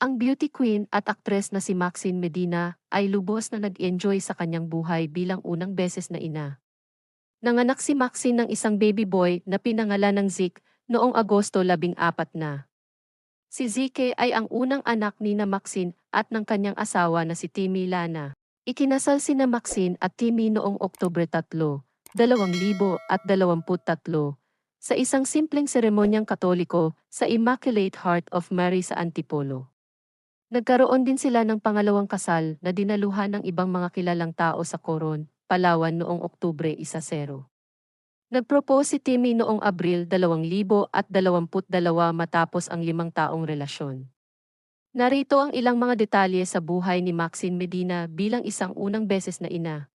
Ang beauty queen at aktres na si Maxine Medina ay lubos na nag-enjoy sa kanyang buhay bilang unang beses na ina. Nanganak si Maxine ng isang baby boy na pinangalan ng Zik noong Agosto 14 na. Si Zike ay ang unang anak ni na Maxine at ng kanyang asawa na si Timmy Lana. Ikinasal si na Maxine at Timmy noong Oktubre 3, 2023 sa isang simpleng seremonyang katoliko sa Immaculate Heart of Mary sa Antipolo. Nagkaroon din sila ng pangalawang kasal na dinaluhan ng ibang mga kilalang tao sa Coron, Palawan noong Oktubre 1-0. Nagpropose si Timmy noong Abril 2022 matapos ang limang taong relasyon. Narito ang ilang mga detalye sa buhay ni Maxine Medina bilang isang unang beses na ina.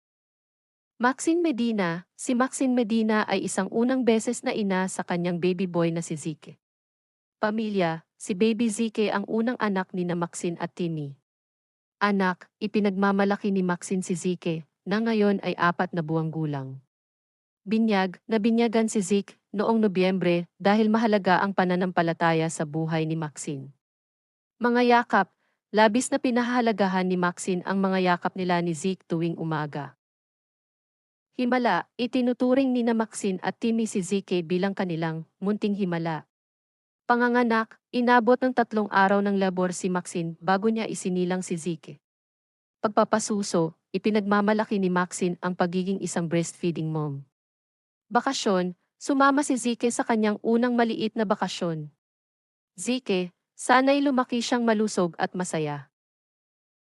Maxine Medina, si Maxine Medina ay isang unang beses na ina sa kanyang baby boy na si Zike. Pamilya, si baby Zike ang unang anak ni na Maxine at Timmy. Anak, ipinagmamalaki ni Maxine si Zike, na ngayon ay apat na buwang gulang. Binyag, nabinyagan si Zeke noong Nobyembre dahil mahalaga ang pananampalataya sa buhay ni Maxine. Mga yakap, labis na pinahahalagahan ni Maxine ang mga yakap nila ni Zeke tuwing umaga. Himala, itinuturing ni na Maxine at Timmy si Zeke bilang kanilang munting himala. Panganganak, inabot ng tatlong araw ng labor si Maxine bago niya isinilang si Zeke. Pagpapasuso, ipinagmamalaki ni Maxine ang pagiging isang breastfeeding mom. Bakasyon, sumama si Zike sa kanyang unang maliit na bakasyon. Zike, sana'y lumaki siyang malusog at masaya.